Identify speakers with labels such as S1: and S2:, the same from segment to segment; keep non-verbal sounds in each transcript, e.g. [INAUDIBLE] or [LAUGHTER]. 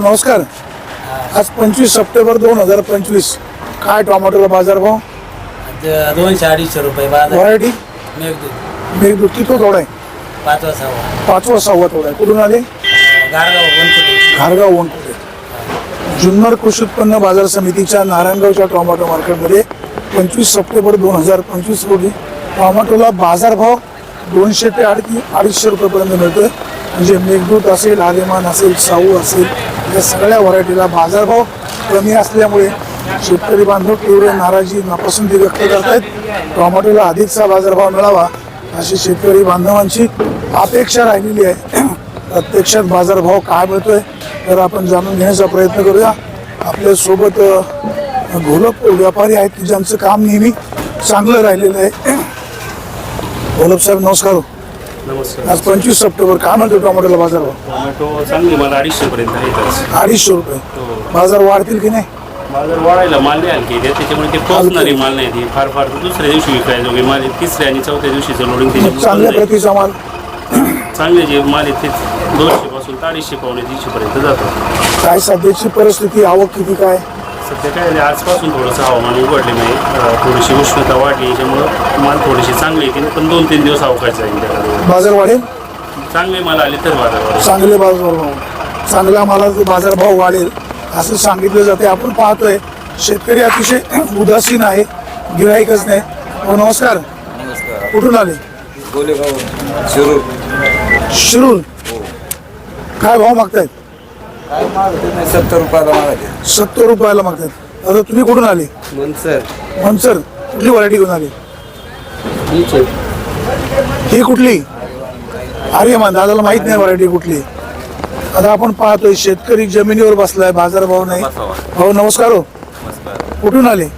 S1: भाऊ नमस्कार. आज पंचवीस सप्टेंबर दोन हजार पंचवीस. काय टोमॅटोला बाजारभाव?
S2: द- दोनशे अडीचशे रुपये बाजार.
S1: व्हरायटी
S2: मेघदूत.
S1: मेघदूत किती तोडा आहे?
S2: पाचवा सहावा.
S1: पाचवा सहावा तोडा आहे. कुठून आले?
S2: गारगाव वनकुटे.
S1: घारगाव वनकुटे. जुन्नर कृषी उत्पन्न बाजार समितीच्या नारायणगावच्या टोमॅटो मार्केटमध्ये पंचवीस सप्टेंबर दोन हजार पंचवीस रोजी टोमॅटोला बाजारभाव दोनशे ते अडती अडीचशे रुपयेपर्यंत मिळतोय. म्हणजे मेघदूत असेल आलेमान असेल साऊ असेल या सगळ्या व्हरायटीला बाजारभाव कमी असल्यामुळे शेतकरी बांधव तीव्र नाराजी नापसंती व्यक्त करतायत. टोमॅटोला अधिकचा बाजारभाव मिळावा अशी शेतकरी बांधवांची अपेक्षा राहिलेली आहे. [CLEARS THROAT] प्रत्यक्षात बाजारभाव काय मिळतोय तर आपण जाणून घेण्याचा प्रयत्न करूया. आपल्यासोबत घोलप व्यापारी आहेत की ज्यांचं काम नेहमी चांगलं राहिलेलं आहे. [CLEARS THROAT] घोलप साहेब नमस्कार हो.
S3: नमस्कार.
S1: आज पंचवीस सप्टेंबर काय म्हणतो टोमॅटोला बाजारभाव
S3: टोमॅटो चांगली मला अडीचशे पर्यंत आहे
S1: अडीचशे रुपये. बाजार वाढतील की नाही?
S3: बाजार वाढायला माल नाही आणखी ते त्याच्यामुळे ते पोहोचणारी माल नाही ती. फार फार दुसऱ्या दिवशी विकायला जोगे माल आहे. तिसऱ्या आणि चौथ्या दिवशीचं लोडिंग
S1: मग चांगल्या
S3: त्याच्यामुळे
S1: प्रतीचा माल.
S3: चांगले जे माल आहेत ते दोनशे पासून अडीचशे पावणे तीनशे पर्यंत जातो
S1: काय सध्याची परिस्थिती आवक किती काय?
S3: सध्या काय झालं, आजपासून थोडंसं हवामान उघडले नाही. थोडीशी उष्णता वाढली याच्यामुळं माल थोडीशी चांगली येतील पण दोन तीन दिवस अवकाश जाईल त्याला
S1: बाजार वाढेल?
S3: चांगले माल आले तर बाजार वाढेल.
S1: चांगले बाजारभाव चांगल्या मालाचे बाजारभाव वाढेल असं सांगितलं जाते आपण पाहतोय शेतकरी अतिशय उदासीन आहे गिराईकच नाही. हो नमस्कार.
S4: नमस्कार.
S1: कुठून आले?
S4: गोलेगाव शिरूर.
S1: शिरूर. काय भाव मागतायत?
S4: काय मागते नाही सत्तर रुपयाला मागायचे
S1: सत्तर रुपयाला मागतायत आता तुम्ही कुठून आले?
S4: मनसर.
S1: मनसर. कुठली व्हरायटी घेऊन आली? ही कुठली? अरे मान दादाला माहीत नाही व्हरायटी कुठली. आता आपण पाहतोय शेतकरी जमिनीवर बसलाय बाजारभाव नाही. भाऊ नमस्कार हो. कुठून आले?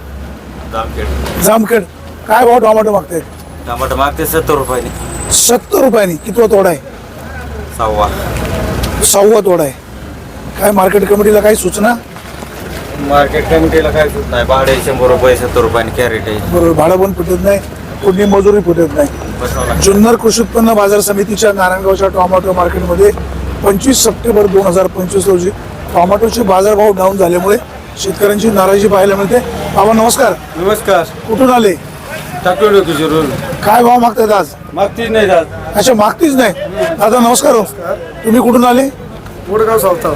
S1: जामखेड. काय भाव टोमॅटो मागतायत?
S4: टमाटर मागते सत्तर रुपयाने.
S1: सत्तर रुपयानी. कितवा तोडा आहे?
S4: सव्वा.
S1: सहावा तोडा आहे. काय मार्केट कमिटीला काही सूचना?
S4: मार्केट कमिटीला काय सुट नाही भाडे शंभर रुपये सत्तर रुपयाने कॅरेट आहे.
S1: बरोबर. भाडं पण फुटत नाही कुठली मजुरी फुटत नाही.
S4: बसावं लागतं.
S1: जुन्नर कृषी उत्पन्न बाजार समितीच्या नारायणगावच्या टोमॅटो मार्केटमध्ये पंचवीस सप्टेंबर दोन हजार पंचवीस रोजी टोमॅटोचे बाजारभाव डाऊन झाल्यामुळे शेतकऱ्यांची नाराजी पाहायला मिळते. बाबा नमस्कार.
S4: नमस्कार.
S1: कुठून आले? काय भाव मागतात आज?
S4: मागतीच नाही जात
S1: अच्छा मागतीच नाही. दादा नमस्कार हो. तुम्ही कुठून आले?
S5: वडगाव सावता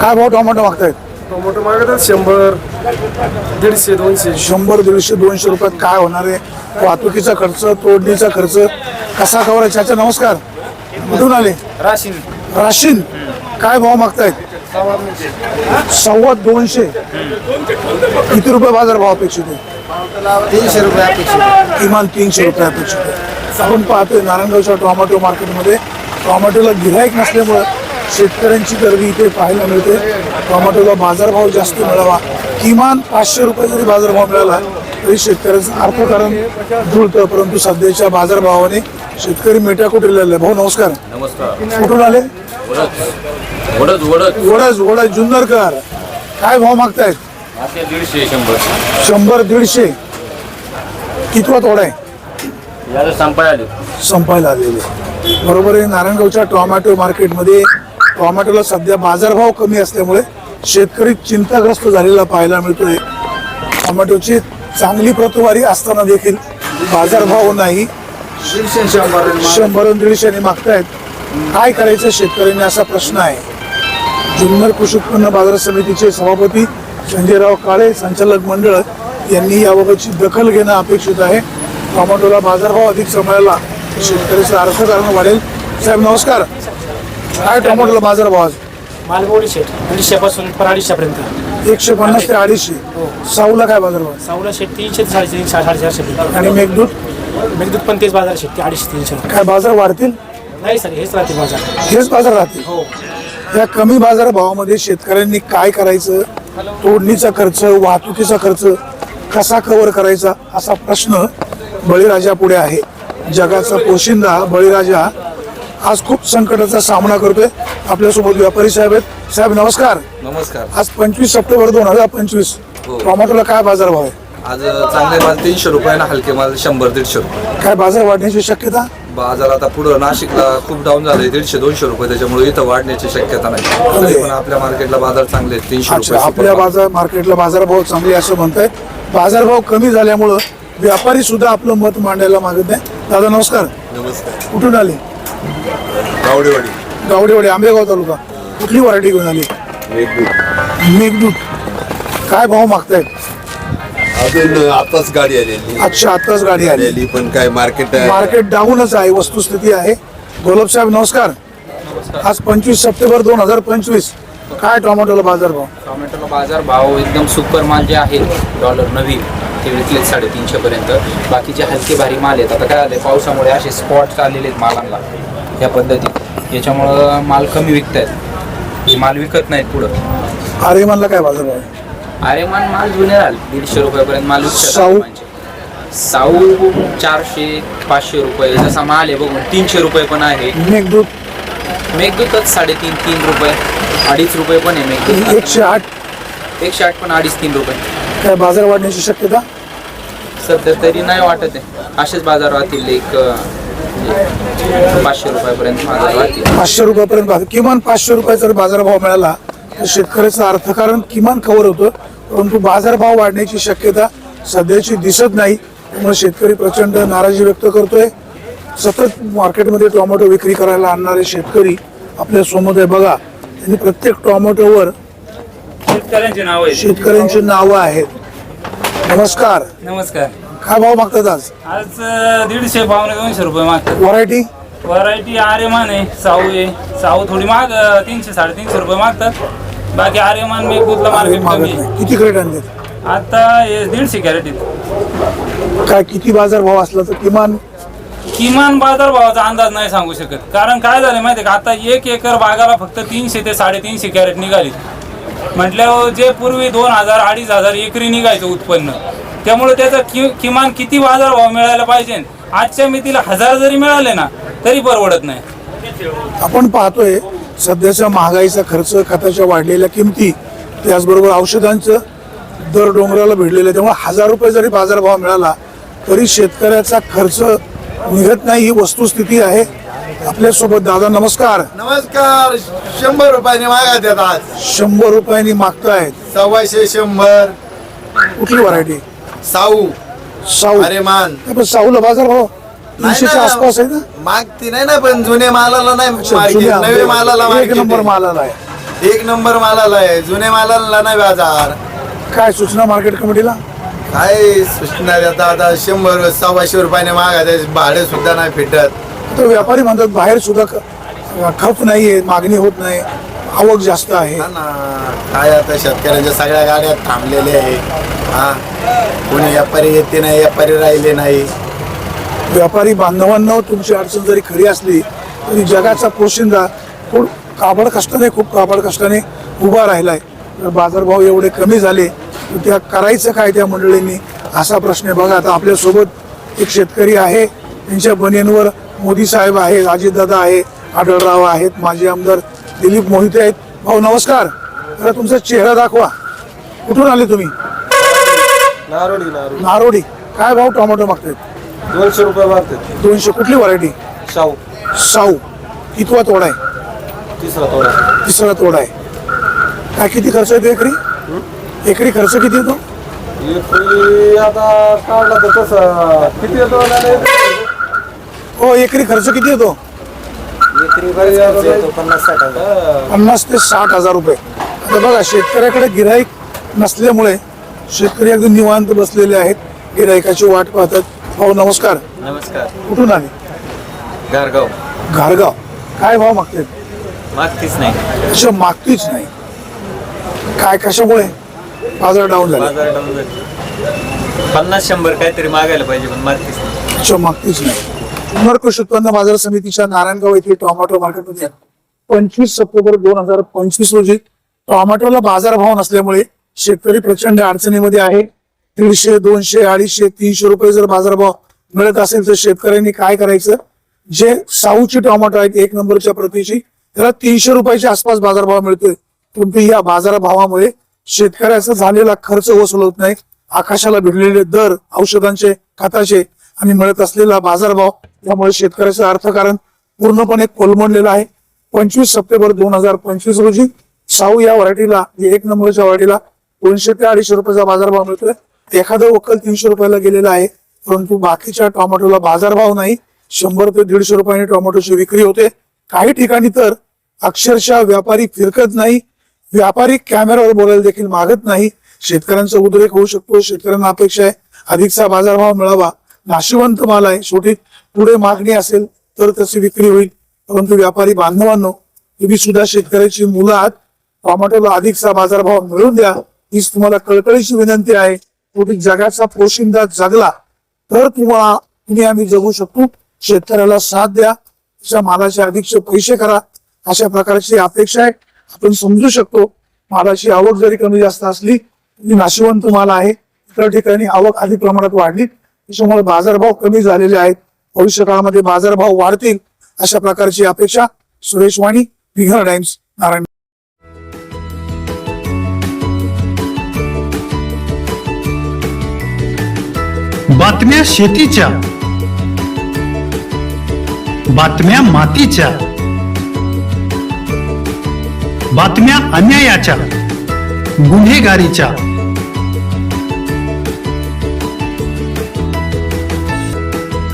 S1: काय भाव टोमॅटो मागतायत?
S5: टोमॅटो मागतात शंभर दीडशे दोनशे.
S1: शंभर दीडशे दोनशे रुपयात काय होणार आहे? वाहतुकीचा खर्च तोडणीचा खर्च कसा कवर आहे? चाचा नमस्कार. कुठून आले?
S4: राशीन.
S1: राशीन. काय भाव मागतायत? सव्वा दोनशे. किती रुपये बाजार भाव अपेक्षित आहे?
S4: तीनशे रुपये अपेक्षा
S1: किमान तीनशे रुपये अपेक्षित आहे. आपण पाहतोय नारायणगावच्या टोमॅटो मार्केटमध्ये टोमॅटोला गिराईक नसल्यामुळं शेतकऱ्यांची गर्दी इथे पाहायला मिळते. टोमॅटोला बाजारभाव जास्त मिळावा. किमान पाचशे रुपये जरी बाजारभाव मिळाला तरी शेतकऱ्याचं अर्थकारण जुळतं परंतु सध्याच्या बाजारभावाने शेतकरी मेटाकुटीला आले भाऊ नमस्कार.
S4: नमस्कार.
S1: कुठून आले? वडज वडज जुन्नरकर. काय भाव मागतायत?
S4: दीडशे शंभर.
S1: शंभर दीडशे. कितवा तोडा आहे? संपायला आलेले. बरोबर आहे नारायणगावच्या टोमॅटो मार्केटमध्ये टोमॅटोला सध्या बाजारभाव कमी असल्यामुळे शेतकरी चिंताग्रस्त झालेला पाहायला मिळतोय. टोमॅटोची चांगली प्रतवारी असताना देखील बाजारभाव नाही.
S5: दीडशे शंभर
S1: आणि दीडशेने मागतायत. काय करायचं शेतकऱ्यांनी असा प्रश्न आहे. जुन्नर कृषी उत्पन्न बाजार समितीचे सभापती संजयराव काळे संचालक मंडळ यांनी याबाबतची दखल घेणं अपेक्षित आहे. टोमॅटोला बाजारभाव अधिक समयाला शेतकऱ्याचं अर्थकारण वाढेल. साहेब नमस्कार. काय टोमॅटोला बाजारभाव आज
S6: मालगोडी शेट दीडशेपासून पण अडीचशेपर्यंत.
S1: एकशे पन्नास ते अडीचशे. साऊला काय बाजारभाव आहे?
S6: सावला शेट तीनशे ते साडेतीन साडेचारशे
S1: आणि मेघदूत?
S6: मेघदूत पण तेच बाजार शेट ते अडीचशे तीनशे.
S1: काय बाजार वाढतील?
S6: नाही सर हेच राहते बाजार.
S1: हेच बाजार राहतील? या कमी बाजारभावामध्ये शेतकऱ्यांनी काय करायचं? तोडणीचा खर्च वाहतुकीचा खर्च कसा कव्हर करायचा? असा प्रश्न बळीराजा पुढे आहे. जगाचा पोशिंदा बळीराजा आज खूप संकटाचा सामना करतोय. आपल्यासोबत व्यापारी साहेब आहेत. साहेब नमस्कार.
S4: नमस्कार.
S1: आज पंचवीस सप्टेंबर दोन हजार पंचवीस. टोमॅटोला काय बाजारभाव आहे?
S4: आज चांगले माल तीनशे रुपये ना हलके माल शंभर दीडशे रुपये.
S1: काय बाजार वाढण्याची शक्यता?
S7: बाजार आता पुढं नाशिकला खूप डाऊन झाले दीडशे दोनशे रुपये. त्याच्यामुळे इथं वाढण्याची शक्यता नाही. तरी पण आपल्या मार्केटला बाजार चांगले आहेत, तीनशे
S1: अच्छा
S7: रुपये
S1: आपल्या बाजार मार्केटला बाजारभाव चांगले असं म्हणतायत बाजारभाव कमी झाल्यामुळं व्यापारी सुद्धा आपलं मत मांडायला मागत नाही. दादा नमस्कार.
S8: नमस्कार.
S1: कुठून आले?
S8: गावडेवाडी.
S1: गावडेवाडी आंबेगाव तालुका. कुठली व्हरायटी घेऊन आली?
S8: मेघदूत.
S1: काय भाव मागतायत?
S8: अजून आताच गाडी आलेली.
S1: अच्छा आताच गाडी आली.
S8: आलेली पण काय मार्केट
S1: मार्केट डाऊनच आहे वस्तुस्थिती आहे. गोलब साहेब नमस्कार. आज पंचवीस सप्टेंबर दोन हजार पंचवीस. काय टोमॅटोला बाजार भाव?
S9: टोमॅटोला बाजार भाव एकदम सुपर माल जे आहेत डॉलर नवीन. ते विकले साडेतीनशे पर्यंत. बाकीचे हलके भारी माल आहेत आता काय झालंय पावसामुळे असे स्पॉट आलेले आहेत मालांना या पद्धतीत. याच्यामुळं माल कमी विकत आहेत हे माल विकत नाहीत पुढं.
S1: आर्यमानला काय बाजार आहे?
S9: अरे मान माल जुने राहील दीडशे रुपयापर्यंत माल
S1: साऊ?
S9: विकतात साऊ चारशे पाचशे रुपये जसा माल आहे बघून तीनशे रुपये पण आहे.
S1: मेघदूत?
S9: मेघदूतच साडेतीन तीन रुपये अडीच रुपये पण आहे मेघदूत.
S1: एकशे आठ?
S9: एकशे आठ पण अडीच तीन रुपये.
S1: काय बाजार वाढण्याची शक्यता?
S9: सध्या तरी नाही वाटत आहे. असेच बाजार राहतील एक अं, म्हणजे पाचशे रुपयापर्यंत बाजार राहतील
S1: पाचशे रुपयापर्यंत बाजार. किमान पाचशे रुपयाचा जर बाजारभाव मिळाला तर शेतकऱ्याचं अर्थकारण किमान कव्हर होतं. परंतु बाजारभाव वाढण्याची शक्यता सध्याची दिसत नाही. त्यामुळे शेतकरी प्रचंड नाराजी व्यक्त करतोय. सतत मार्केटमध्ये टोमॅटो विक्री करायला आणणारे शेतकरी आपल्यासमोर आहे. बघा त्यांनी प्रत्येक टोमॅटोवर
S3: शेतकऱ्यांचे नाव आहे
S1: शेतकऱ्यांची नावं आहेत. नमस्कार.
S2: नमस्कार.
S1: काय भाव मागतात आज?
S3: आज अं, दीडशे पावणे दोनशे रुपये मागतात.
S1: व्हरायटी
S3: व्हरायटी आर्यमान आहे साऊ आहे. साऊ थोडी माग अं, तीनशे साडेतीनशे रुपये मागतात. बाकी आर्यमान मेघदूतला मार्केट
S1: मागत
S3: कमी
S1: नाही.
S3: आहे.
S1: किती क्रेट आणतात
S3: आता हे दीडशे कॅरेट आहेत.
S1: काय किती बाजार भाव असला तर किमान?
S3: किमान बाजार भावाचा अंदाज नाही सांगू शकत. कारण काय झालं माहितीये का? आता एक एकर बागाला फक्त तीनशे ते साडेतीनशे कॅरेट निघाली म्हटल्यावर जे पूर्वी दोन हजार अडीच हजार एकरी निघायचं उत्पन्न त्यामुळे त्याचा कि किमान किती बाजार भाव मिळायला पाहिजे? आजच्या मितीला हजार जरी मिळाले ना तरी परवडत नाही.
S1: आपण पाहतोय सध्याच्या महागाईचा खर्च खताच्या वाढलेल्या किमती त्याचबरोबर औषधांचं दर डोंगराला भिडलेलं आहे त्यामुळे हजार रुपये जरी बाजारभाव मिळाला तरी शेतकऱ्याचा खर्च निघत नाही ही वस्तुस्थिती आहे. आपल्यासोबत दादा नमस्कार.
S5: नमस्कार. शंभर रुपयाने मागा देत आज.
S1: शंभर रुपयांनी मागतायत.
S5: सव्वाशे शंभर.
S1: कुठली व्हरायटी
S5: साऊ.
S1: साऊ.
S5: अरे मान.
S1: पण साऊला बाजारभाव तीनशेच्या आसपास आहे ना?
S5: मागती नाही ना पण जुन्या मालाला नाही
S1: अच्छा,
S5: मार्केट
S1: जुन्या
S5: नव्या मालाला
S1: एक
S5: market
S1: नंबर
S5: आहे.
S1: मालाला आहे.
S5: एक नंबर मालाला आहे. जुन्या मालाला नाही बाजार.
S1: काय सूचना मार्केट कमिटीला
S5: काय सूचना देतात आता? शंभर सव्वाशे रुपयाने मागा भाडे सुद्धा नाही फिटत
S1: तर व्यापारी म्हणतात बाहेर सुद्धा खप नाहीये मागणी होत नाही आवक जास्त आहे.
S5: ना. काय आता शेतकऱ्यांच्या सगळ्या गाड्या थांबलेल्या आहे. हा. कोणी व्यापारी येते नाही व्यापारी राहिले नाही.
S1: व्यापारी बांधवांना तुमची अडचण जरी खरी असली तरी जगाचा पोशिंदा खूप काबड कष्टाने खूप काबड कष्टाने उभा राहिलाय. तर बाजारभाव एवढे कमी झाले तर त्या करायचं काय त्या मंडळींनी? असा प्रश्न आहे. बघा आता आपल्यासोबत एक शेतकरी आहे. त्यांच्या बनियनवर मोदी साहेब आहेत अजितदादा आहे आढळराव आहेत माजी आमदार दिलीप मोहिते आहेत. भाऊ नमस्कार. जरा तुमचा चेहरा दाखवा. कुठून आले तुम्ही?
S5: नारोडी नारोडी.
S1: नारोडी. काय भाव टोमॅटो मागतात
S5: दोनशे रुपये मागते
S1: दोनशे कुठली व्हरायटी?
S5: शाहू.
S1: साऊ कितवा तोडा आहे?
S5: तिसरा थोडा
S1: तिसरा तोडा आहे. काय किती खर्च येतो एकरी? एकरी खर्च किती येतो?
S5: आता काढला तर तसं किती येतो?
S1: हो एकरी खर्च किती येतो?
S5: पन्नास साठ हजार
S1: पन्नास ते साठ हजार रुपये. आता बघा शेतकऱ्याकडे गिराईक नसल्यामुळे शेतकरी अगदी निवांत बसलेले आहेत. गिराईकाची वाट पाहतात. भाऊ नमस्कार.
S4: नमस्कार.
S1: कुठून आले?
S4: गारगाव.
S1: घारगाव काय भाव मागतात
S4: मागतीच नाही.
S1: अशा मागतीच नाही. काय कशामुळे? बाजार डाऊन झाला.
S4: बाजार डाऊन झाले. पन्नास शंभर काहीतरी मागायला पाहिजे पण मागतीच नाही.
S1: अच्छा मागतीच नाही. पुनर कृषी उत्पन्न बाजार समितीच्या नारायणगाव येथील टोमॅटो मार्केटमध्ये पंचवीस सप्टेंबर दोन हजार पंचवीस रोजी टोमॅटोला बाजारभाव नसल्यामुळे शेतकरी प्रचंड अडचणीमध्ये आहे. दीडशे दोनशे अडीचशे तीनशे रुपये जर बाजारभाव मिळत असेल तर शेतकऱ्यांनी काय करायचं? जे साऊची टोमॅटो आहेत एक नंबरच्या प्रतीची त्याला तीनशे रुपयाच्या आसपास बाजारभाव मिळतोय. परंतु या बाजारभावामुळे शेतकऱ्याचा झालेला खर्च वसूल होत नाही. आकाशाला भिडलेले दर औषधांचे खताचे आणि मिळत असलेला बाजारभाव त्यामुळे शेतकऱ्याचं अर्थकारण पूर्णपणे कोलमडलेलं आहे. पंचवीस सप्टेंबर दोन हजार पंचवीस रोजी साऊ या व्हरायटीला एक नंबरच्या व्हरायटीला दोनशे ते अडीचशे रुपयाचा बाजारभाव मिळतोय. एखादं वकल तीनशे रुपयाला गेलेला आहे परंतु बाकीच्या टोमॅटोला बाजारभाव नाही. शंभर ते दीडशे रुपयाने टोमॅटोची विक्री होते. काही ठिकाणी तर अक्षरशः व्यापारी फिरकत नाही. व्यापारी कॅमेऱ्यावर बोलायला देखील मागत नाही. शेतकऱ्यांचा उद्रेक होऊ शकतो. शेतकऱ्यांना अपेक्षा आहे अधिकचा बाजारभाव मिळावा. नाशिवंत माल आहे. शेवटी पुढे मागणी असेल तर त्याची विक्री होईल. परंतु व्यापारी बांधवांनो तुम्ही सुद्धा शेतकऱ्याची मुलं आहात टोमॅटोला अधिकचा बाजारभाव मिळवून द्या. हीच तुम्हाला कळकळीची विनंती आहे. शेवटी जगाचा पोशिंदा जगला तर तुम्हाला तुम्ही आम्ही जगू शकतो. शेतकऱ्याला साथ द्या. त्याच्या मालाचे अधिकचे पैसे करा. अशा प्रकारची अपेक्षा आहे. आपण समजू शकतो मालाची आवक जरी कमी जास्त असली तरी नाशिवंत माल आहे. इतर ठिकाणी आवक अधिक प्रमाणात वाढली. त्याच्यामुळे बाजारभाव कमी झालेले आहेत. भविष्य काळामध्ये बाजारभाव वाढतील अशा प्रकारची अपेक्षा सुरेश वाणी विघर टाइम्स नारायण
S10: बातम्या शेतीच्या बातम्या मातीच्या बातम्या अन्यायाच्या गुन्हेगारीच्या.